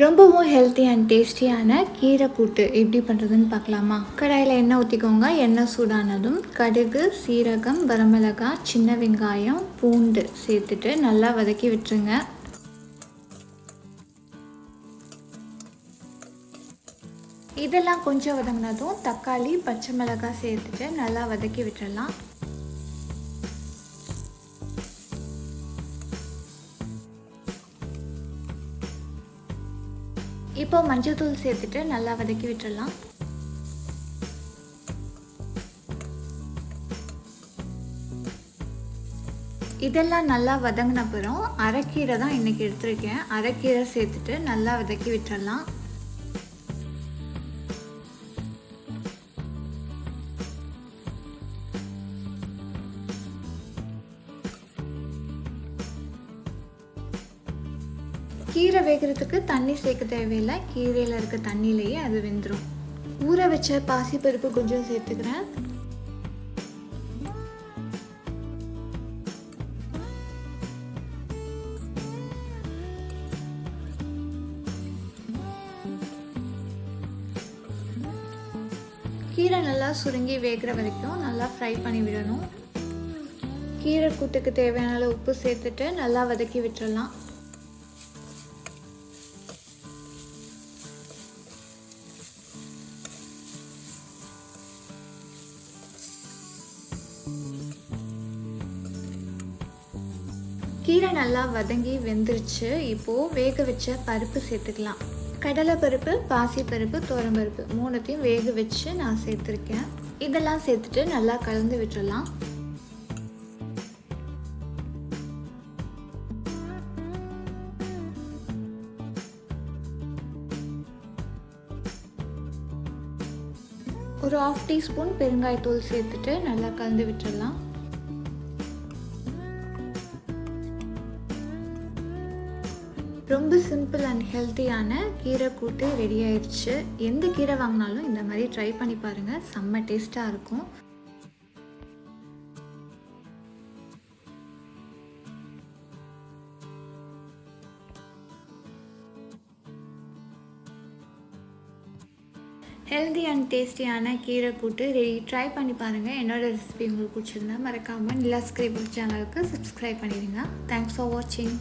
ரொம்பவும் healthy and டேஸ்டியான கீரை கூட்டு எப்படி பண்ணுறதுன்னு பார்க்கலாமா? கடாயில் எண்ணெய் ஊற்றிக்கோங்க எண்ணெய் சூடானதும் கடுகு சீரகம் வரமிளகாய் சின்ன வெங்காயம் பூண்டு சேர்த்துட்டு நல்லா வதக்கி விட்டுருங்க. இதெல்லாம் கொஞ்சம் வதங்கினதும் தக்காளி பச்சை மிளகாய் சேர்த்துட்டு நல்லா வதக்கி விட்டுறலாம். இப்போ மஞ்சள் தூள் சேர்த்துட்டு நல்லா வதக்கி விட்டுடலாம். இதெல்லாம் நல்லா வதங்கின அப்புறம் அரைக்கீரை தான் இன்றைக்கி எடுத்திருக்கேன். அரைக்கீரை சேர்த்துட்டு நல்லா வதக்கி விட்டுடலாம். கீரை வேகிறதுக்கு தண்ணி சேர்க்க தேவையில்லை. கீரையில் இருக்க தண்ணியிலேயே அது வெந்துடும் ஊற வச்ச பாசிப்பருப்பு கொஞ்சம் சேர்த்துக்கிறேன். கீரை நல்லா சுருங்கி வேகிற வரைக்கும் நல்லா ஃப்ரை பண்ணி விடணும். கீரை கூட்டுக்கு தேவையான உப்பு சேர்த்துட்டு நல்லா வதக்கி விட்டுறலாம். கீரை நல்லா வதங்கி வெந்துருச்சு. இப்போது வேக வச்ச பருப்பு சேர்த்துக்கலாம். கடலை பருப்பு பாசி பருப்பு தோரம்பருப்பு மூணுத்தையும் வேக வச்சு நான் சேர்த்துருக்கேன். இதெல்லாம் சேர்த்துட்டு நல்லா கலந்து விட்டுடலாம் ஒரு ஆஃப் டீஸ்பூன் பெருங்காயத்தூள் சேர்த்துட்டு நல்லா கலந்து விட்டுடலாம் ரொம்ப சிம்பிள் அண்ட் ஹெல்த்தியான கீரை கூட்டு ரெடி ஆயிடுச்சு எந்த கீரை வாங்கினாலும் இந்த மாதிரி ட்ரை பண்ணி பாருங்கள் செம்ம டேஸ்ட்டாக இருக்கும். ஹெல்தி அண்ட் டேஸ்டியான கீரை கூட்டு ரெடி ட்ரை பண்ணி பாருங்கள் என்னோடய ரெசிபி உங்களுக்கு பிடிச்சிருந்தா மறக்காமல் நிலா ஸ்கிரிபிள் சேனலுக்கு சப்ஸ்கிரைப் பண்ணிடுங்க. தேங்க்ஸ் ஃபார் வாட்சிங்